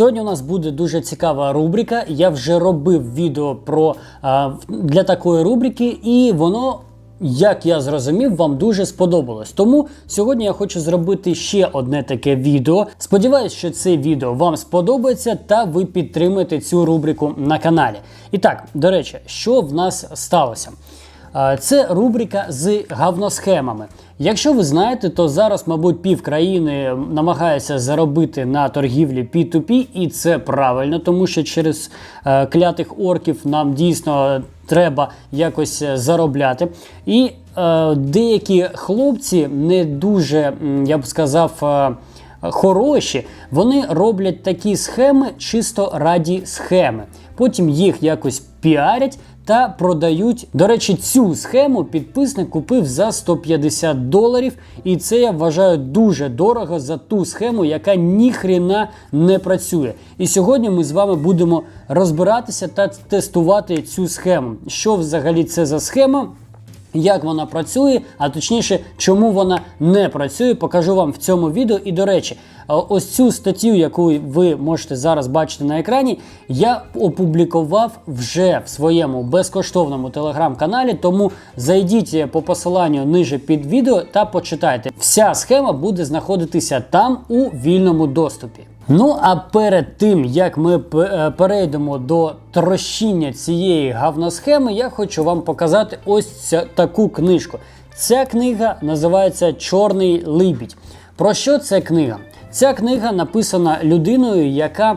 Сьогодні у нас буде дуже цікава рубрика. Я вже робив відео про а, для такої рубрики, і воно. Як я зрозумів, вам дуже сподобалось. Тому сьогодні я хочу зробити ще одне таке відео. Сподіваюсь, що це відео вам сподобається та ви підтримаєте цю рубрику на каналі. І так, до речі, що в нас сталося? Це рубрика з говносхемами. Якщо ви знаєте, то зараз, мабуть, пів країни намагається заробити на торгівлі P2P, і це правильно, тому що через е, клятих орків нам дійсно треба якось е, заробляти. І е, деякі хлопці не дуже, я б сказав, е, хороші, вони роблять такі схеми чисто раді схеми. Потім їх якось піарять та продають. До речі, цю схему підписник купив за 150 доларів, і це я вважаю дуже дорого за ту схему, яка ніхрена не працює. І сьогодні ми з вами будемо розбиратися та тестувати цю схему. Що взагалі це за схема? Як вона працює, а точніше, чому вона не працює, покажу вам в цьому відео. І до речі, е, ось цю статтю, яку ви можете зараз бачити на екрані, я опублікував вже в своєму безкоштовному телеграм-каналі. Тому зайдіть по посиланню ниже під відео та почитайте. Вся схема буде знаходитися там у вільному доступі. Ну а перед тим як ми е, перейдемо до трощіння цієї гавносхеми, я хочу вам показати ось ця, таку книжку. Ця книга називається Чорний либідь. Про що ця книга? Ця книга написана людиною, яка е,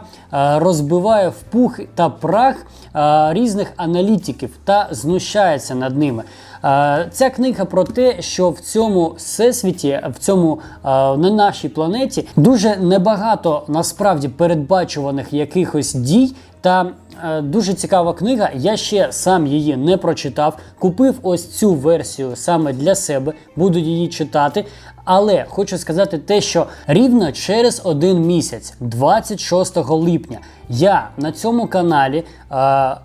розбиває в пух та прах е, різних аналітиків та знущається над ними. Е, Ця книга про те, що в цьому всесвіті, в цьому на нашій планеті дуже небагато насправді передбачуваних якихось дій. Та дуже цікава книга. Я ще сам її не прочитав. Купив ось цю версію саме для себе, буду її читати. Але хочу сказати те, що рівно через один місяць, 26 липня, я на цьому каналі. Е,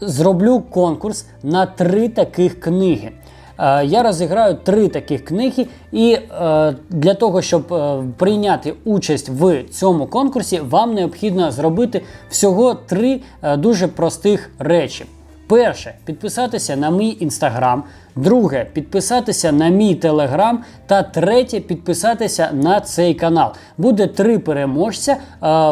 зроблю конкурс на три таких книги. Е, Я розіграю три таких книги, і е, для того, щоб е, прийняти участь в цьому конкурсі, вам необхідно зробити всього три дуже простих речі. Перше підписатися на мій інстаграм. Друге підписатися на мій телеграм. Та третє підписатися на цей канал. Буде три переможця е,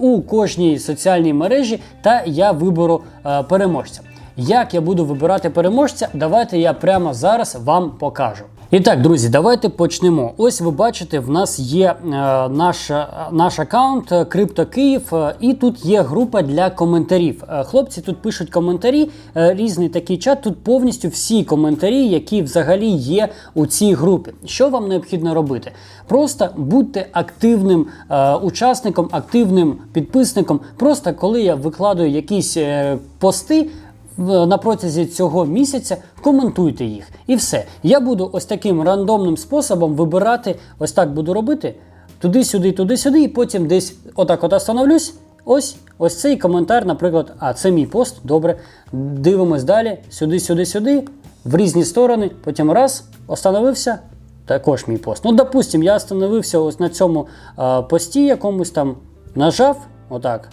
у кожній соціальній мережі, та я виберу е, переможця. Як я буду вибирати переможця, давайте я прямо зараз вам покажу. І так, друзі, давайте почнемо. Ось ви бачите, в нас є е, наш, е, наш аккаунт е, Київ, е, і тут є група для коментарів. Хлопці тут пишуть коментарі, е, різний такий чат. Тут повністю всі коментарі, які взагалі є у цій групі. Що вам необхідно робити? Просто будьте активним е, учасником, активним підписником. Просто коли я викладаю якісь е, пости на протязі цього місяця коментуйте їх. І все. Я буду ось таким рандомним способом вибирати, ось так буду робити. Туди-сюди, туди-сюди, і потім десь отак от остановлюсь. Ось ось цей коментар, наприклад, а це мій пост. Добре. Дивимось далі, сюди, сюди, сюди, в різні сторони. Потім раз, остановився. Також мій пост. Ну, допустим, я остановився ось на цьому е, пості якомусь там, нажав, отак.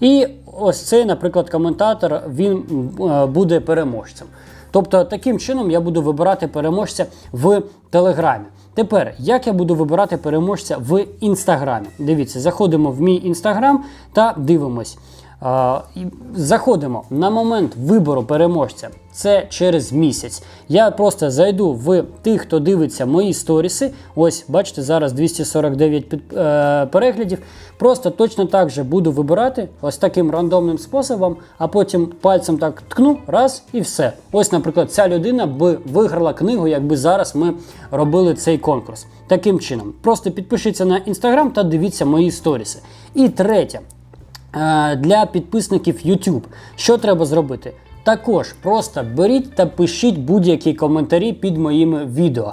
І ось цей, наприклад, коментатор він е, буде переможцем. Тобто, таким чином я буду вибирати переможця в Телеграмі. Тепер, як я буду вибирати переможця в інстаграмі? Дивіться, заходимо в мій інстаграм та дивимось. Заходимо на момент вибору переможця. Це через місяць. Я просто зайду в тих, хто дивиться мої сторіси. Ось, бачите, зараз 249 під, е, переглядів. Просто точно так же буду вибирати ось таким рандомним способом, а потім пальцем так ткну, раз і все. Ось, наприклад, ця людина би виграла книгу, якби зараз ми робили цей конкурс. Таким чином, просто підпишіться на інстаграм та дивіться мої сторіси. І третє. Е, Для підписників YouTube. Що треба зробити? Також просто беріть та пишіть будь-які коментарі під моїми відео.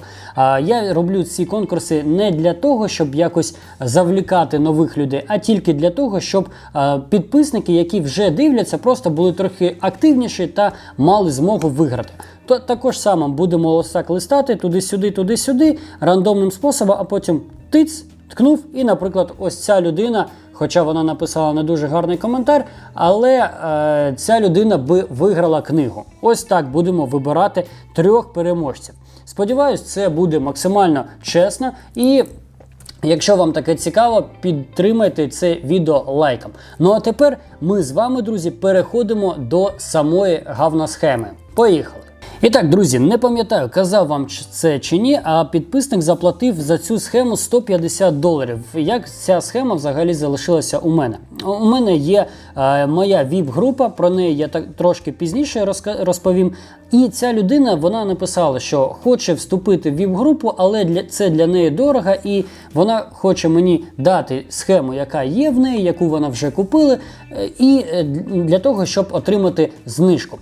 Я роблю ці конкурси не для того, щоб якось завлікати нових людей, а тільки для того, щоб е, підписники, які вже дивляться, просто були трохи активніші та мали змогу виграти. То також саме будемо ось так листати туди-сюди, туди-сюди, рандомним способом, а потім тиць. Ткнув, і, наприклад, ось ця людина хоча вона написала не дуже гарний коментар, але е, ця людина би виграла книгу. Ось так будемо вибирати трьох переможців. Сподіваюсь, це буде максимально чесно і. Якщо вам таке цікаво, підтримайте це відео лайком. Ну а тепер ми з вами, друзі, переходимо до самої гавносхеми. Поїхали! І так, друзі, не пам'ятаю, казав вам це чи ні, а підписник заплатив за цю схему 150 доларів. Як ця схема взагалі залишилася у мене? У мене є е, моя ВІП-група, про неї я так трошки пізніше розповім. І ця людина вона написала, що хоче вступити в ВІП-групу, але для це для неї дорого, і вона хоче мені дати схему, яка є в неї, яку вона вже купила, е, і е, для того, щоб отримати знижку.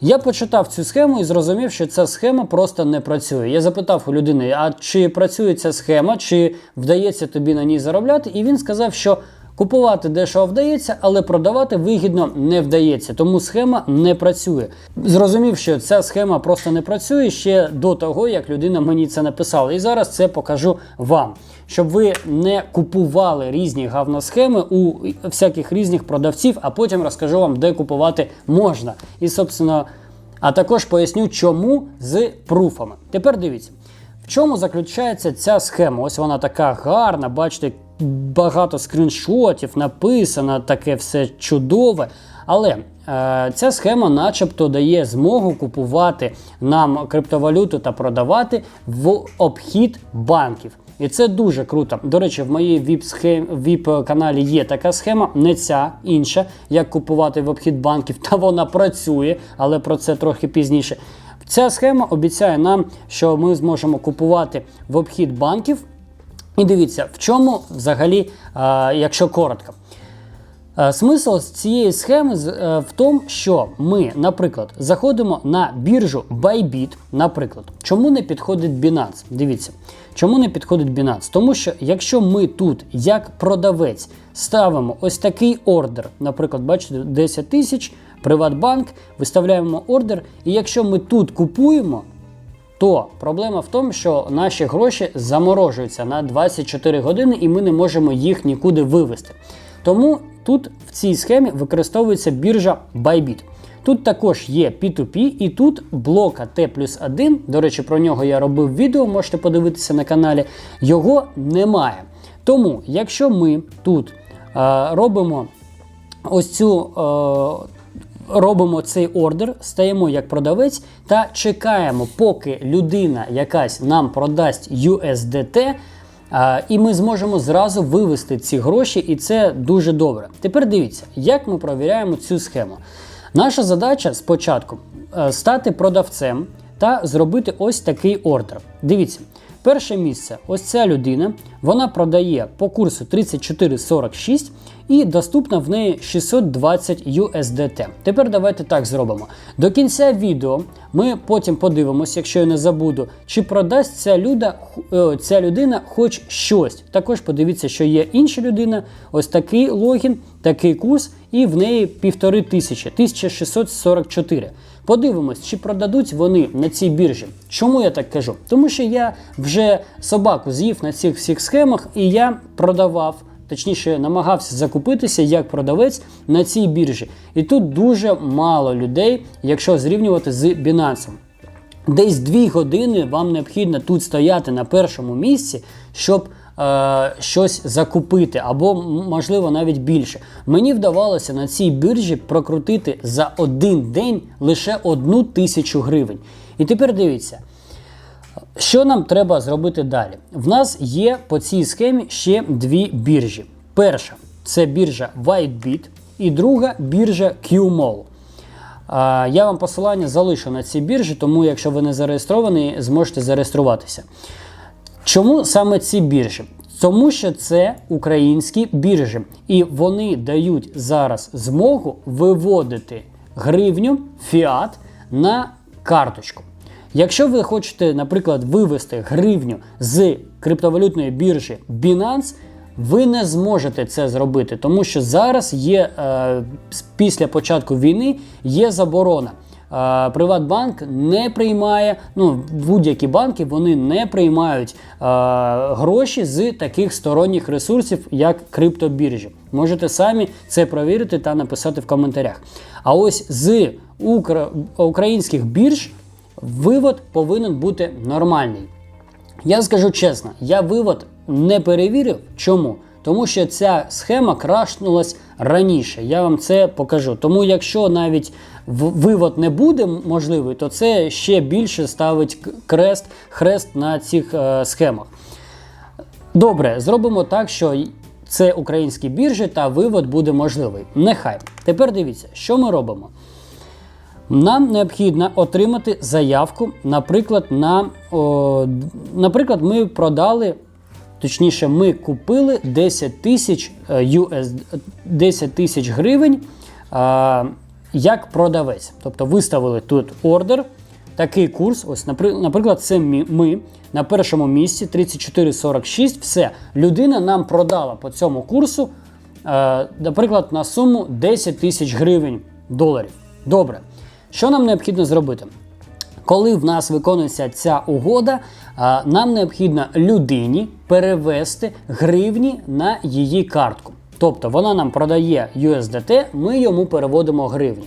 Я почитав цю схему і зрозумів, що ця схема просто не працює. Я запитав у людини, а чи працює ця схема, чи вдається тобі на ній заробляти? І він сказав, що купувати дешево вдається, але продавати вигідно не вдається. Тому схема не працює. Зрозумів, що ця схема просто не працює ще до того, як людина мені це написала. І зараз це покажу вам. Щоб ви не купували різні гавносхеми у всяких різних продавців, а потім розкажу вам, де купувати можна. І, собственно, а також поясню, чому з пруфами. Тепер дивіться, чому заключається ця схема. Ось вона така гарна, бачите, багато скріншотів, написано, таке все чудове. Але е, ця схема, начебто, дає змогу купувати нам криптовалюту та продавати в обхід банків. І це дуже круто. До речі, в моїй VIP-каналі є така схема, не ця інша, як купувати в обхід банків, та вона працює, але про це трохи пізніше. Ця схема обіцяє нам, що ми зможемо купувати в обхід банків. І дивіться, в чому взагалі, якщо коротко. Смисл цієї схеми е, в тому, що ми, наприклад, заходимо на біржу Bybit, наприклад. Чому не підходить Binance? Дивіться, чому не підходить Binance? Тому що якщо ми тут, як продавець, ставимо ось такий ордер, наприклад, бачите, 10 тисяч, Приватбанк, виставляємо ордер, і якщо ми тут купуємо, то проблема в тому, що наші гроші заморожуються на 24 години, і ми не можемо їх нікуди вивести. Тому тут в цій схемі використовується біржа Bybit. Тут також є P2P, і тут блока T плюс 1, до речі, про нього я робив відео, можете подивитися на каналі. Його немає. Тому, якщо ми тут е, робимо ось цю. Е, робимо цей ордер, стаємо як продавець та чекаємо, поки людина якась нам продасть USDT, а, і ми зможемо зразу вивести ці гроші, і це дуже добре. Тепер дивіться, як ми провіряємо цю схему. Наша задача спочатку е, стати продавцем та зробити ось такий ордер. Дивіться, перше місце, ось ця людина, вона продає по курсу 34,46 і доступна в неї 620 USDT. Тепер давайте так зробимо. До кінця відео ми потім подивимося, якщо я не забуду, чи продасть ця, люда, е, ця людина хоч щось. Також подивіться, що є інша людина, ось такий логін, такий курс, і в неї півтори тисячі, 1644. Подивимось, чи продадуть вони на цій біржі. Чому я так кажу? Тому що я вже собаку з'їв на цих всіх схемах, і я продавав. Точніше, намагався закупитися як продавець на цій біржі. І тут дуже мало людей, якщо зрівнювати з Binance. Десь 2 години вам необхідно тут стояти на першому місці, щоб е, щось закупити, або можливо навіть більше. Мені вдавалося на цій біржі прокрутити за один день лише одну тисячу гривень. І тепер дивіться. Що нам треба зробити далі? В нас є по цій схемі ще дві біржі. Перша це біржа WhiteBit і друга біржа QMall. Я вам посилання залишу на ці біржі, тому якщо ви не зареєстровані, зможете зареєструватися. Чому саме ці біржі? Тому що це українські біржі, і вони дають зараз змогу виводити гривню фіат на карточку. Якщо ви хочете, наприклад, вивести гривню з криптовалютної біржі Binance, ви не зможете це зробити, тому що зараз є е, після початку війни є заборона. е, Приватбанк не приймає, ну будь-які банки вони не приймають е, гроші з таких сторонніх ресурсів, як криптобіржі. Можете самі це провірити та написати в коментарях. А ось з українських бірж вивод повинен бути нормальний. Я скажу чесно, я вивод не перевірив. Чому? Тому що ця схема крашнулась раніше. Я вам це покажу. Тому, якщо навіть вивод не буде можливий, то це ще більше ставить крест, хрест на цих е, схемах. Добре, зробимо так, що це українські біржі та вивод буде можливий. Нехай. Тепер дивіться, що ми робимо. Нам необхідно отримати заявку, наприклад, на, о, наприклад, ми продали, точніше, ми купили 10 тисяч е, 10 тисяч гривень а, як продавець. Тобто виставили тут ордер, такий курс. Ось, напри- наприклад, це ми на першому місці 34,46. Все, людина нам продала по цьому курсу, е, наприклад, на суму 10 тисяч гривень доларів. Добре. Що нам необхідно зробити? Коли в нас виконується ця угода, нам необхідно людині перевести гривні на її картку. Тобто вона нам продає USDT, ми йому переводимо гривні.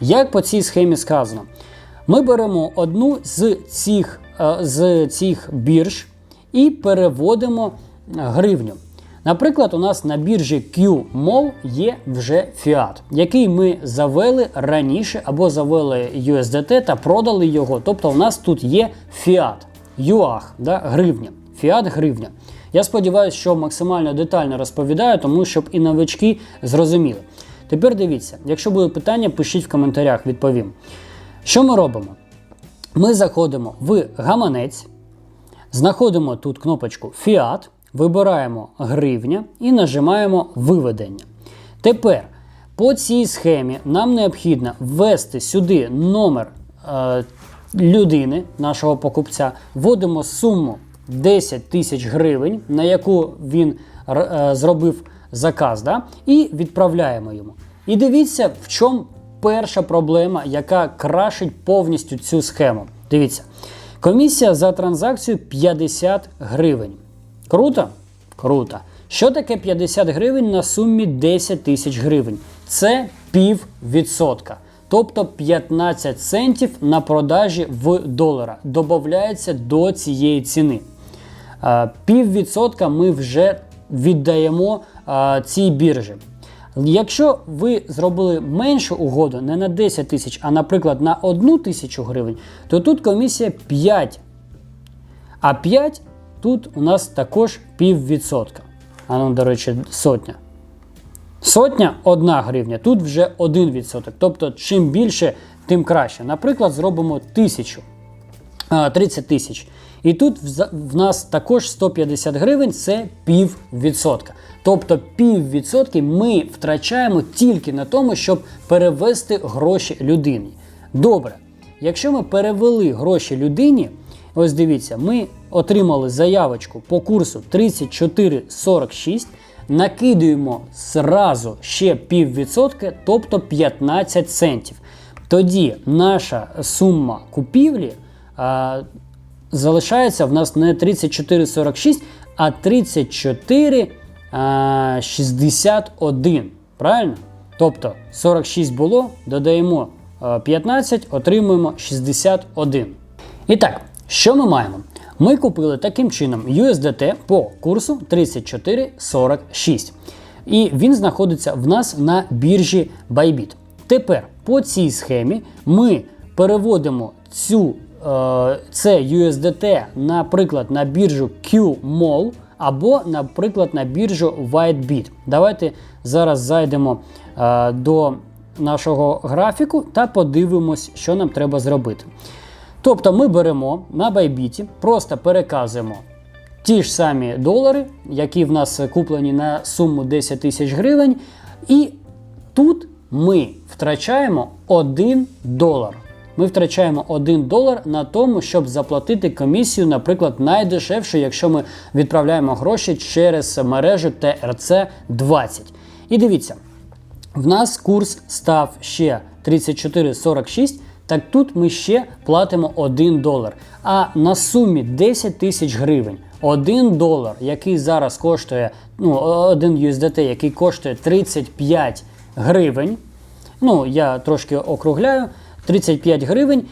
Як по цій схемі сказано, ми беремо одну з цих, з цих бірж і переводимо гривню. Наприклад, у нас на біржі QMOL є вже фіат, який ми завели раніше або завели USDT та продали його. Тобто, у нас тут є фіат, юах, да, гривня. Фіат гривня. Я сподіваюся, що максимально детально розповідаю, тому щоб і новички зрозуміли. Тепер дивіться, якщо буде питання, пишіть в коментарях, відповім. Що ми робимо? Ми заходимо в гаманець, знаходимо тут кнопочку Fiat, вибираємо гривня і нажимаємо виведення. Тепер по цій схемі нам необхідно ввести сюди номер е, людини, нашого покупця, вводимо суму 10 тисяч гривень, на яку він е, зробив заказ, да? і відправляємо йому. І дивіться, в чому перша проблема, яка крашить повністю цю схему. Дивіться, комісія за транзакцію 50 гривень. Круто? Круто. Що таке 50 гривень на сумі 10 тисяч гривень? Це пів відсотка. Тобто 15 центів на продажі в долара додається до цієї ціни. Пів відсотка ми вже віддаємо цій біржі. Якщо ви зробили меншу угоду не на 10 тисяч, а наприклад на 1 тисячу гривень, то тут комісія 5. А 5 тут у нас також пів відсотка. А ну, до речі, сотня. Сотня 1 гривня, тут вже 1%. Тобто, чим більше, тим краще. Наприклад, зробимо тисячу. 30 тисяч. І тут в, нас також 150 гривень це пів відсотка. Тобто пів відсотки ми втрачаємо тільки на тому, щоб перевести гроші людині. Добре, якщо ми перевели гроші людині, ось дивіться, ми отримали заявочку по курсу 34,46, накидуємо зразу ще пів відсотка, тобто 15 центів. Тоді наша сума купівлі а, залишається в нас не 34,46, а 34,61. Правильно? Тобто 46 було, додаємо 15, отримуємо 61. І так, що ми маємо? Ми купили таким чином USDT по курсу 34,46. І він знаходиться в нас на біржі Bybit. Тепер по цій схемі ми переводимо цю, е, це USDT, наприклад, на біржу QMOL або, наприклад, на біржу WhiteBit. Давайте зараз зайдемо е, до нашого графіку та подивимось, що нам треба зробити. Тобто ми беремо на Bybit, просто переказуємо ті ж самі долари, які в нас куплені на суму 10 тисяч гривень, і тут ми втрачаємо 1 долар. Ми втрачаємо 1 долар на тому, щоб заплатити комісію, наприклад, найдешевше, якщо ми відправляємо гроші через мережу TRC20. І дивіться, в нас курс став ще 34,46. Так тут ми ще платимо 1 долар. А на сумі 10 тисяч гривень 1 долар, який зараз коштує, ну, 1 USDT, який коштує 35 гривень. Ну, я трошки округляю, 35 гривень,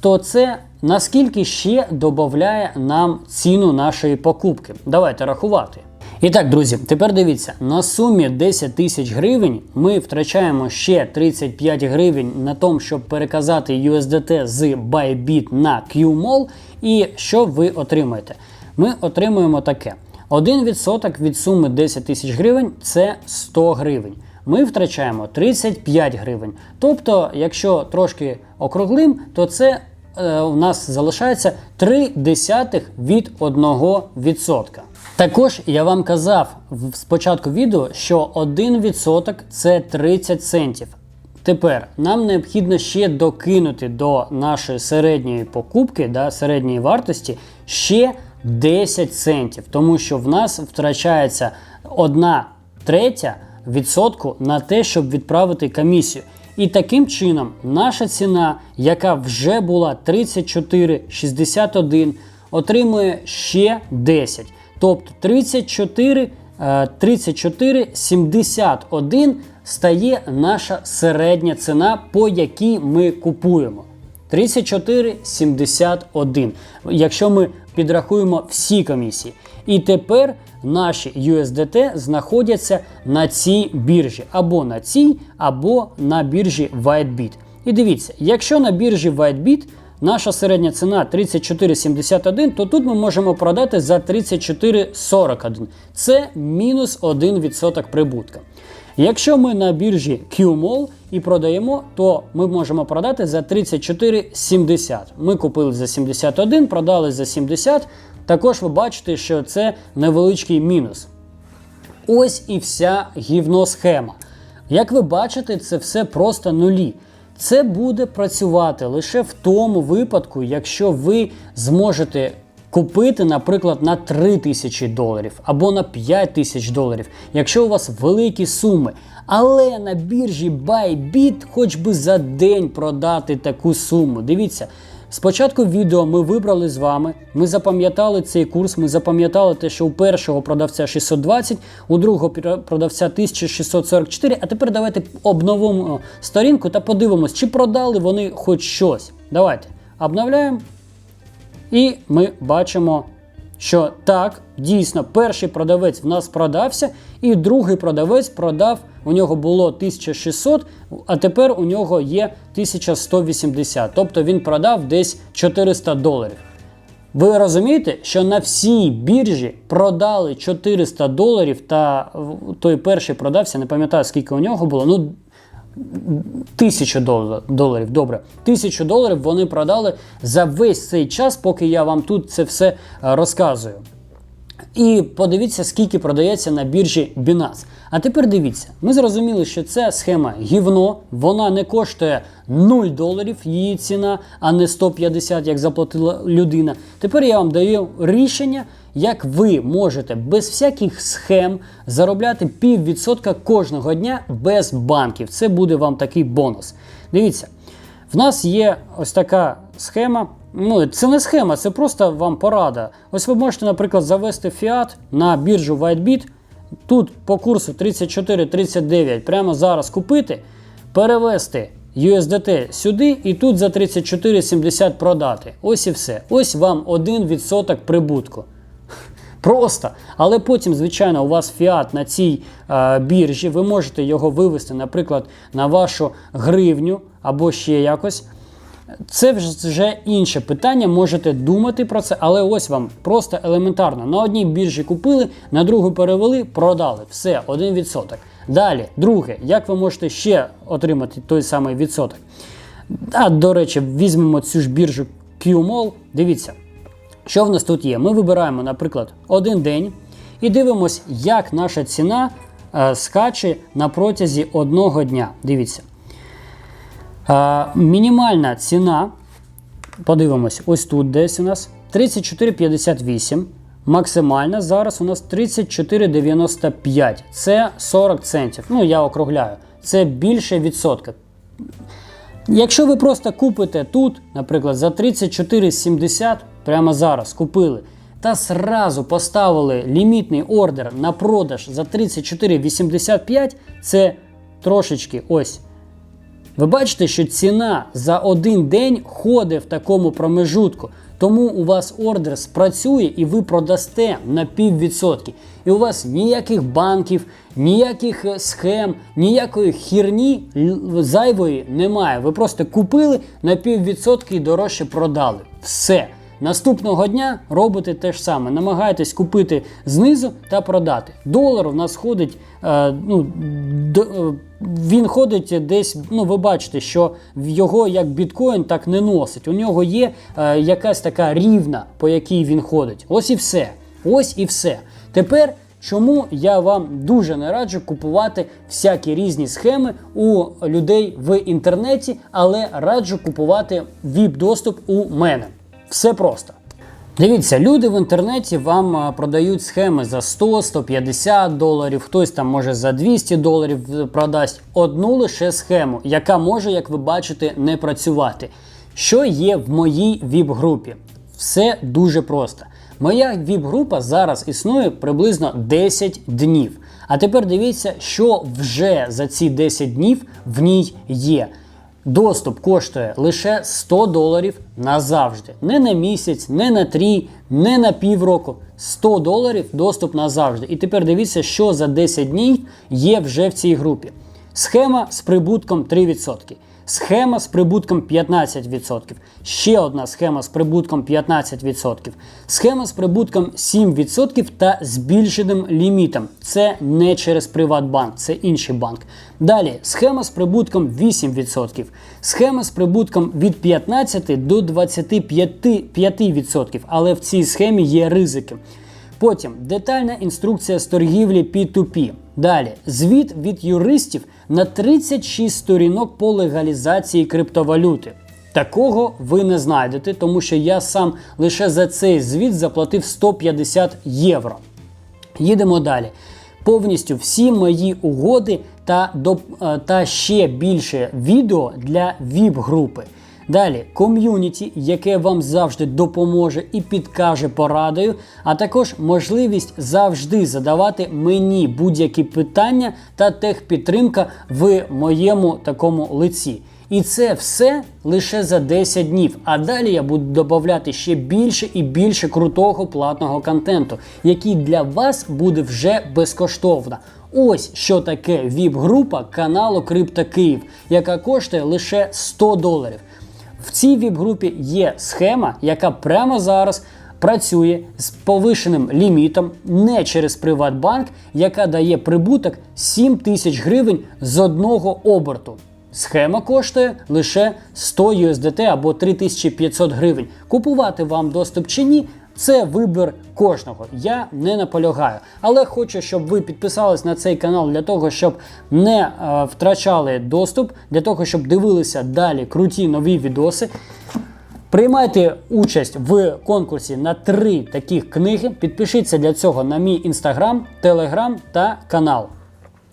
то це наскільки ще додає нам ціну нашої покупки. Давайте рахувати. І так, друзі, тепер дивіться, на сумі 10 тисяч гривень ми втрачаємо ще 35 гривень на тому, щоб переказати USDT з Bybit на QMall. І що ви отримаєте? Ми отримуємо таке: 1% від суми 10 тисяч гривень це 100 гривень. Ми втрачаємо 35 гривень. Тобто, якщо трошки округлим, то це у нас залишається 3 десятих від 1%. Також я вам казав в спочатку відео, що 1% це 30 центів. Тепер нам необхідно ще докинути до нашої середньої покупки, да, середньої вартості ще 10 центів, тому що в нас втрачається 1 третя відсотку на те, щоб відправити комісію. І таким чином наша ціна, яка вже була 34,61, отримує ще 10. Тобто 34, е, 34,71 стає наша середня ціна, по якій ми купуємо. 34,71, якщо ми підрахуємо всі комісії. І тепер наші USDT знаходяться на цій біржі, або на цій, або на біржі WhiteBit. І дивіться, якщо на біржі WhiteBit наша середня ціна 34,71, то тут ми можемо продати за 34,41. Це мінус 1% прибутка. Якщо ми на біржі QMall і продаємо, то ми можемо продати за 34,70. Ми купили за 71, продали за 70. Також ви бачите, що це невеличкий мінус. Ось і вся гівно схема. Як ви бачите, це все просто нулі. Це буде працювати лише в тому випадку, якщо ви зможете купити, наприклад, на 3 тисячі доларів або на 5 тисяч доларів, якщо у вас великі суми. Але на біржі Bybit хоч би за день продати таку суму. Дивіться. Спочатку відео ми вибрали з вами, ми запам'ятали цей курс, ми запам'ятали те, що у першого продавця 620, у другого продавця 1644. А тепер давайте обновимо сторінку та подивимось, чи продали вони хоч щось. Давайте обновляємо. І ми бачимо, що так, дійсно, перший продавець в нас продався, і другий продавець продав. У нього було 1600, а тепер у нього є 1180. Тобто він продав десь 400 доларів. Ви розумієте, що на всій біржі продали 400 доларів, та той перший продався, не пам'ятаю, скільки у нього було. ну Тисячу доларів, добре. Тисячу доларів вони продали за весь цей час, поки я вам тут це все розказую. І подивіться, скільки продається на біржі Binance. А тепер дивіться, ми зрозуміли, що ця схема гівно, вона не коштує 0 доларів, її ціна, а не 150, як заплатила людина. Тепер я вам даю рішення, як ви можете без всяких схем заробляти піввідсотка кожного дня без банків. Це буде вам такий бонус. Дивіться, в нас є ось така схема. Ну, Це не схема, це просто вам порада. Ось ви можете, наприклад, завести фіат на біржу WhiteBit, тут по курсу 34-39 прямо зараз купити, перевести USDT сюди і тут за 34,70 продати. Ось і все. Ось вам 1% прибутку. Просто. Але потім, звичайно, у вас фіат на цій е, біржі, ви можете його вивести, наприклад, на вашу гривню або ще якось. Це вже інше питання, можете думати про це, але ось вам просто елементарно. На одній біржі купили, на другу перевели, продали. Все, 1%. Далі, друге, як ви можете ще отримати той самий відсоток? А, до речі, візьмемо цю ж біржу QMall. Дивіться, що в нас тут є. Ми вибираємо, наприклад, один день і дивимося, як наша ціна е, скаче на протязі одного дня. Дивіться. Мінімальна ціна, подивимось, ось тут десь у нас 34,58. Максимальна зараз у нас 34,95. Це 40 центів. Ну, я округляю. Це більше відсотка. Якщо ви просто купите тут, наприклад, за 34,70 прямо зараз купили, та сразу поставили лімітний ордер на продаж за 34,85, це трошечки ось. Ви бачите, що ціна за один день ходить в такому промежутку. Тому у вас ордер спрацює і ви продасте на піввідсотки. І у вас ніяких банків, ніяких е, схем, ніякої хірні зайвої немає. Ви просто купили на піввідсотки і дорожче продали. Все. Наступного дня робите те ж саме. Намагайтесь купити знизу та продати. Долар у нас ходить, е, ну, д, е, він ходить десь, ну ви бачите, що його як біткоін так не носить. У нього є е, якась така рівна, по якій він ходить. Ось і все. Ось і все. Тепер. Чому я вам дуже не раджу купувати всякі різні схеми у людей в інтернеті, але раджу купувати VIP-доступ у мене. Все просто. Дивіться, люди в інтернеті вам продають схеми за 100-150 доларів, хтось там може за 200 доларів е, продасть одну лише схему, яка може, як ви бачите, не працювати. Що є в моїй ВІП-групі? Все дуже просто. Моя ВІП-група зараз існує приблизно 10 днів. А тепер дивіться, що вже за ці 10 днів в ній є. Доступ коштує лише 100 доларів назавжди. Не на місяць, не на три, не на півроку. 100 доларів доступ назавжди. І тепер дивіться, що за 10 днів є вже в цій групі. Схема з прибутком 3%. Схема з прибутком 15%. Ще одна схема з прибутком 15%. Схема з прибутком 7% та збільшеним лімітом. Це не через Приватбанк, це інший банк. Далі схема з прибутком 8%. Схема з прибутком від 15 до 25%. Але в цій схемі є ризики. Потім детальна інструкція з торгівлі P2P. Далі звіт від юристів на 36 сторінок по легалізації криптовалюти. Такого ви не знайдете, тому що я сам лише за цей звіт заплатив 150 євро. Їдемо далі. Повністю всі мої угоди та, до, е, та ще більше відео для ВІП-групи. Далі ком'юніті, яке вам завжди допоможе і підкаже порадою, а також можливість завжди задавати мені будь-які питання та техпідтримка в моєму такому лиці. І це все лише за 10 днів. А далі я буду додавати ще більше і більше крутого платного контенту, який для вас буде вже безкоштовно. Ось що таке ВІП-група каналу Крипто Київ, яка коштує лише 100 доларів. В цій ВІП-групі є схема, яка прямо зараз працює з повишеним лімітом не через Приватбанк, яка дає прибуток 7 тисяч гривень з одного оберту. Схема коштує лише 100 USDT або 3500 гривень. Купувати вам доступ чи ні, це вибір кожного. Я не наполягаю. Але хочу, щоб ви підписались на цей канал для того, щоб не е, втрачали доступ, для того, щоб дивилися далі круті нові відоси. Приймайте участь в конкурсі на три таких книги. Підпишіться для цього на мій інстаграм, телеграм та канал.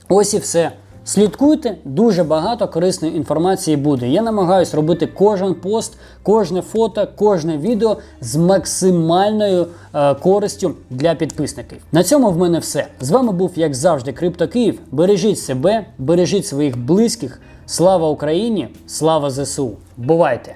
Ось і все. Слідкуйте, дуже багато корисної інформації буде. Я намагаюсь робити кожен пост, кожне фото, кожне відео з максимальною е, користю для підписників. На цьому в мене все. З вами був, як завжди, Крипто Київ. Бережіть себе, бережіть своїх близьких. Слава Україні! Слава ЗСУ! Бувайте!